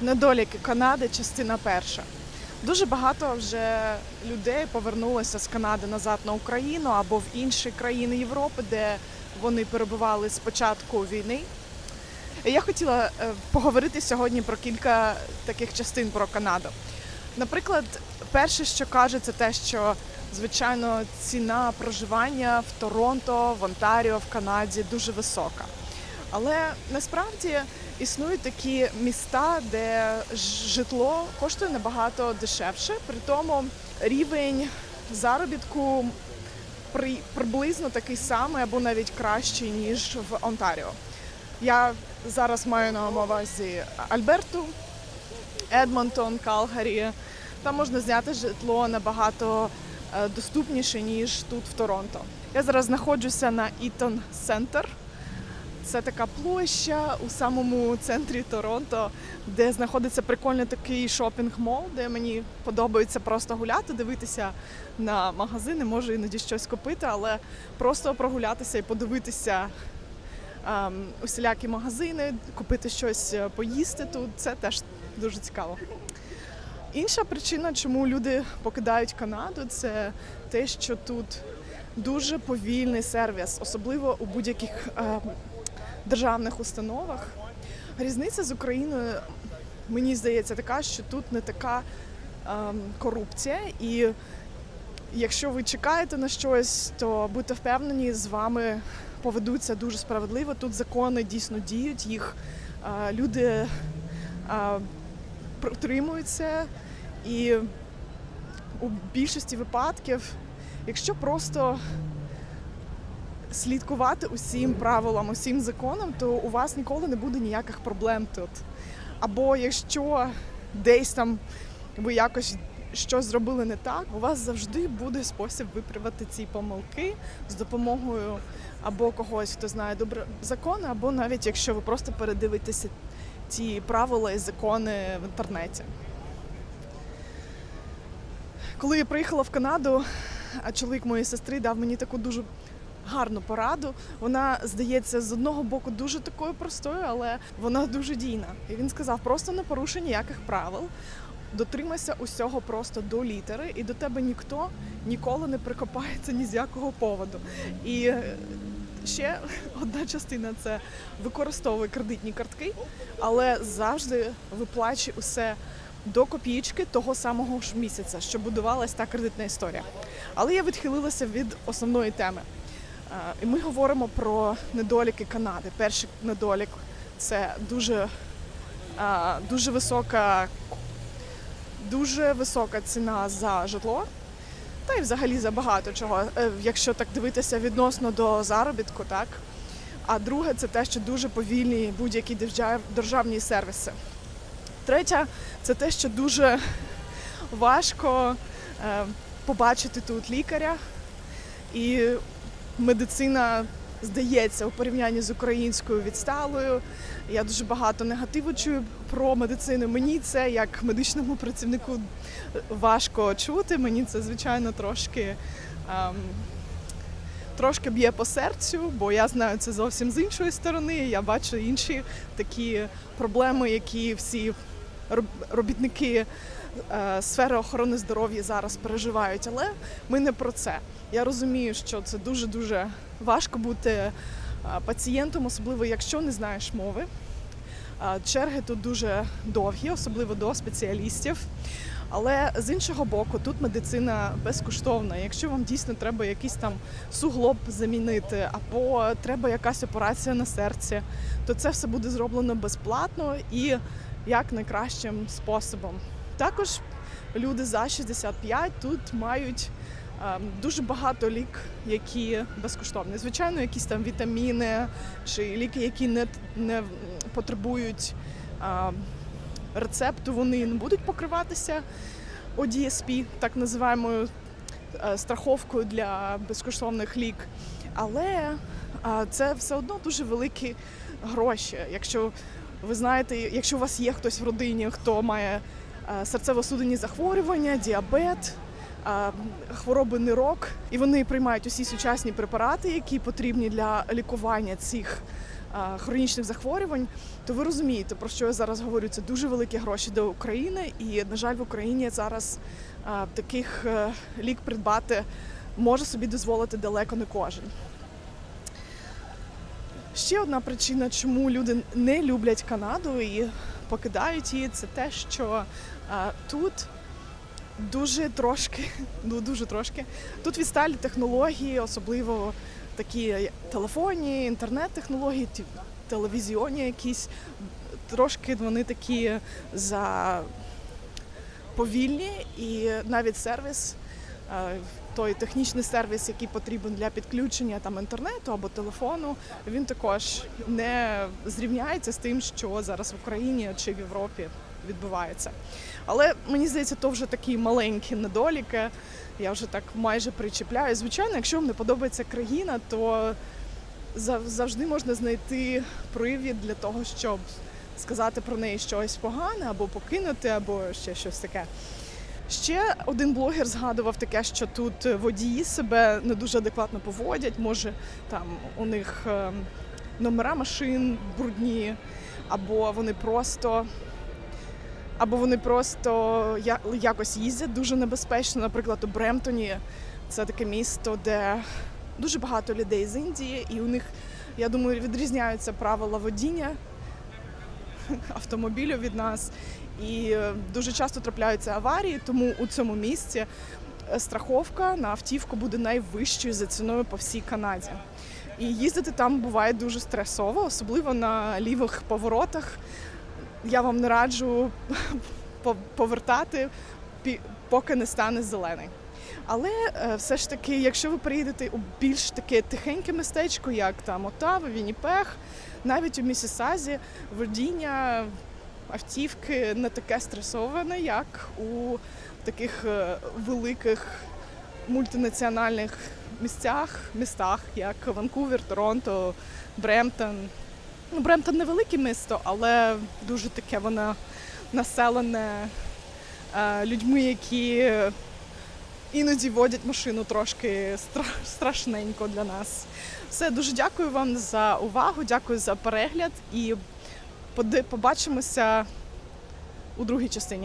Недоліки Канади, частина перша. Дуже багато вже людей повернулося з Канади назад на Україну або в інші країни Європи, де вони перебували з початку війни. Я хотіла е, поговорити сьогодні про кілька таких частин про Канаду. Наприклад, перше, що каже, це те, що звичайно ціна проживання в Торонто, в Онтаріо, в Канаді дуже висока. Але насправді існують такі міста, де житло коштує набагато дешевше, при тому рівень заробітку при, приблизно такий самий або навіть кращий, ніж в Онтаріо. Я зараз маю на увазі Альберту, Едмонтон, Калгарі. Там можна зняти житло набагато е, доступніше, ніж тут в Торонто. Я зараз знаходжуся на Ітон Центр. Це така площа у самому центрі Торонто, де знаходиться прикольний такий шопінг-мол, де мені подобається просто гуляти, дивитися на магазини, можу іноді щось купити, але просто прогулятися і подивитися ем, усілякі магазини, купити щось е, поїсти тут. Це теж дуже цікаво. Інша причина, чому люди покидають Канаду, це те, що тут дуже повільний сервіс, особливо у будь-яких е, державних установах. Різниця з Україною, мені здається, така, що тут не така ем, корупція, і якщо ви чекаєте на щось, то будьте впевнені, з вами поведуться дуже справедливо. Тут закони дійсно діють, їх е, люди е, протримуються, і у більшості випадків, якщо просто слідкувати усім правилам, усім законам, то у вас ніколи не буде ніяких проблем тут. Або якщо десь там ви якось щось зробили не так, у вас завжди буде спосіб виправити ці помилки з допомогою або когось, хто знає добре закони, або навіть якщо ви просто передивитеся ці правила і закони в інтернеті. Коли я приїхала в Канаду, а чоловік моєї сестри дав мені таку дуже гарну пораду. Вона здається з одного боку дуже такою простою, але вона дуже дійна. І він сказав: просто не порушуй ніяких правил. Дотримайся усього просто до літери, і до тебе ніхто ніколи не прикопається ні з якого поводу. І е, ще одна частина це використовуй кредитні картки, але завжди виплачуй усе до копійки того самого ж місяця, що будувалась та кредитна історія. Але я відхилилася від основної теми. Е, І ми говоримо про недоліки Канади. Перший недолік це дуже, е, дуже висока, дуже висока ціна за житло. Та й взагалі за багато чого, е, якщо так дивитися відносно до заробітку, так. А друге, це те, що дуже повільні будь-які державні сервіси. Третє, це те, що дуже важко побачити тут лікаря, і медицина здається у порівнянні з українською відсталою. Я дуже багато негативу чую про медицину. Мені це як медичному працівнику важко чути. Мені це звичайно трошки. ем, Трошки б'є по серцю, бо я знаю це зовсім з іншої сторони. Я бачу інші такі проблеми, які всі робітники е, сфери охорони здоров'я зараз переживають. Але ми не про це. Я розумію, що це дуже дуже важко бути е, пацієнтом, особливо якщо не знаєш мови. Черги тут дуже довгі, особливо до спеціалістів. Але з іншого боку, тут медицина безкоштовна. Якщо вам дійсно треба якийсь там суглоб замінити, або треба якась операція на серці, то це все буде зроблено безплатно і як найкращим способом. Також люди за 65 тут мають ем, дуже багато лік, які безкоштовні. Звичайно, якісь там вітаміни чи ліки, які не, не потребують ем, рецепту, вони не будуть покриватися ODSP, так називаємою е, страховкою для безкоштовних лік. Але е, це все одно дуже великі гроші. Якщо ви знаєте, якщо у вас є хтось в родині, хто має е, серцево-судинні захворювання, діабет, е, хвороби нирок, і вони приймають усі сучасні препарати, які потрібні для лікування цих хронічних захворювань, то ви розумієте, про що я зараз говорю. Це дуже великі гроші до України, і на жаль, в Україні зараз таких е, лік придбати може собі дозволити далеко не кожен. Ще одна причина, чому люди не люблять Канаду і покидають її, це те, що а, тут дуже трошки, ну дуже трошки, тут відсталі технології, особливо такі телефонні, інтернет-технології, ті- телевізіонні якісь. Трошки вони такі за повільні, і навіть сервіс, е, той технічний сервіс, який потрібен для підключення там інтернету або телефону, він також не зрівняється з тим, що зараз в Україні чи в Європі відбувається. Але мені здається, то вже такі маленькі недоліки. Я вже так майже причіпляю. Звичайно, якщо вам не подобається країна, то зав- завжди можна знайти привід для того, щоб сказати про неї щось погане, або покинути, або ще щось таке. Ще один блогер згадував таке, що тут водії себе не дуже адекватно поводять. Може, там у них ем, номера машин брудні, або вони просто. Або вони просто якось їздять дуже небезпечно. Наприклад, у Бремтоні це таке місто, де дуже багато людей з Індії, і у них, я думаю, відрізняються правила водіння автомобілю від нас. І е, дуже часто трапляються аварії, тому у цьому місці е, страховка на автівку буде найвищою за ціною по всій Канаді. І їздити там буває дуже стресово, особливо на лівих поворотах. Я вам не раджу повертати, поки не стане зелений. Але е, все ж таки, якщо ви приїдете у більш таке тихеньке містечко, як там Отава, Вінніпех, навіть у Місісазі водіння автівки не таке стресоване, як у таких е, великих мультинаціональних місцях, містах, як Ванкувер, Торонто, Бремтон. Ну, Бремтон невелике місто, але дуже таке воно населене людьми, які іноді водять машину трошки стра- страшненько для нас. Все, дуже дякую вам за увагу, дякую за перегляд і побачимося у другій частині.